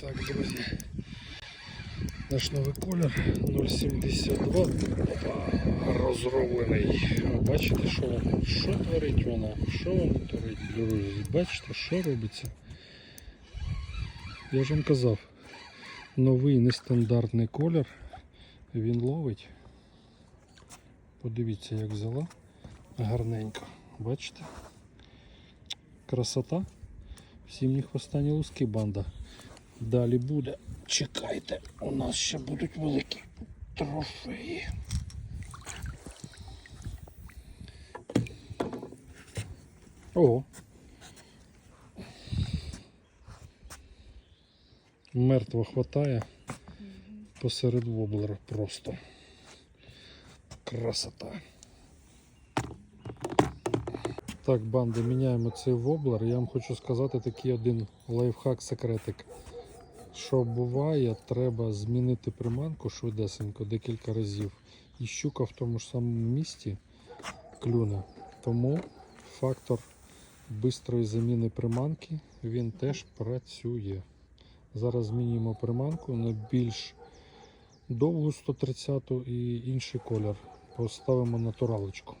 Так, друзі. Наш новий колір 072 розроблений. Бачите, що, воно? що творить вона? Що воно творить, друзі? Бачите, що робиться? Я ж вам казав, новий нестандартний колір. Він ловить. Подивіться, як взяла. Гарненько. Бачите? Красота. Всім ні хвоста, ні луски банда. Далі буде. Чекайте, у нас ще будуть великі трофеї. Ого. Мертво хватає посеред воблера просто. Красота. Так, банди, міняємо цей воблер. Я вам хочу сказати такий один лайфхак секретик. Що буває, треба змінити приманку швидесенько декілька разів. І щука в тому ж самому місці клюне. Тому фактор бистрої заміни приманки він теж працює. Зараз змінюємо приманку на більш довгу 130 і інший колір. Поставимо натуралочку.